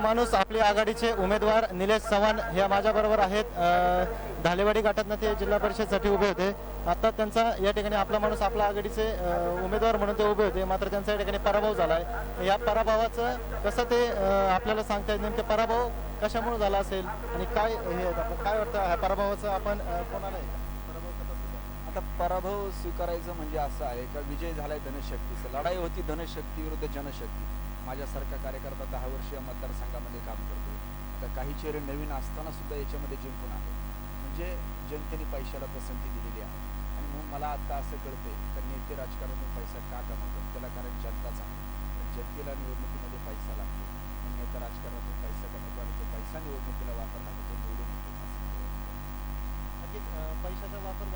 माणूस आपली आघाडीचे उमेदवार निलेश चव्हाण हे माझ्याबरोबर आहेत. अ, धालेवाडी गटातनं ते जिल्हा परिषदसाठी उभे होते. आता त्यांचा या ठिकाणी आपला माणूस आपल्या आघाडीचे उमेदवार म्हणून ते उभे होते. मात्र त्यांचा या ठिकाणी पराभव झाला आहे या पराभवाचं कसं ते आपल्याला सांगता येईल नेमके पराभव कशामुळे झाला असेल आणि काय हे काय वाटतं? ह्या पराभवाचं आपण कोणाला आहे? पराभव कसा झाला? आता पराभव स्वीकारायचं म्हणजे असं आहे का? विजय झालाय धनशक्तीचा. लढाई होती धनशक्ती विरुद्ध जनशक्ती. माझ्यासारखा कार्यकर्ता दहा वर्षीय मतदारसंघामध्ये काम करतो आता काही चेहरे नवीन असताना सुद्धा याच्यामध्ये जिंकून आले. म्हणजे जनतेने पैशाला पसंती दिलेली आहे. आणि म्हणून मला आता असं कळते तर नेते राजकारणातून पैसा का कमवतात? त्याला कारण जनताच आहे. पण जनतेला निवडणुकीमध्ये पैसा लागतो. नेता राजकारणातून पैसा कमवतो आणि तो पैसा निवडणुकीला वापरला तर निवडून पैशाचा वापर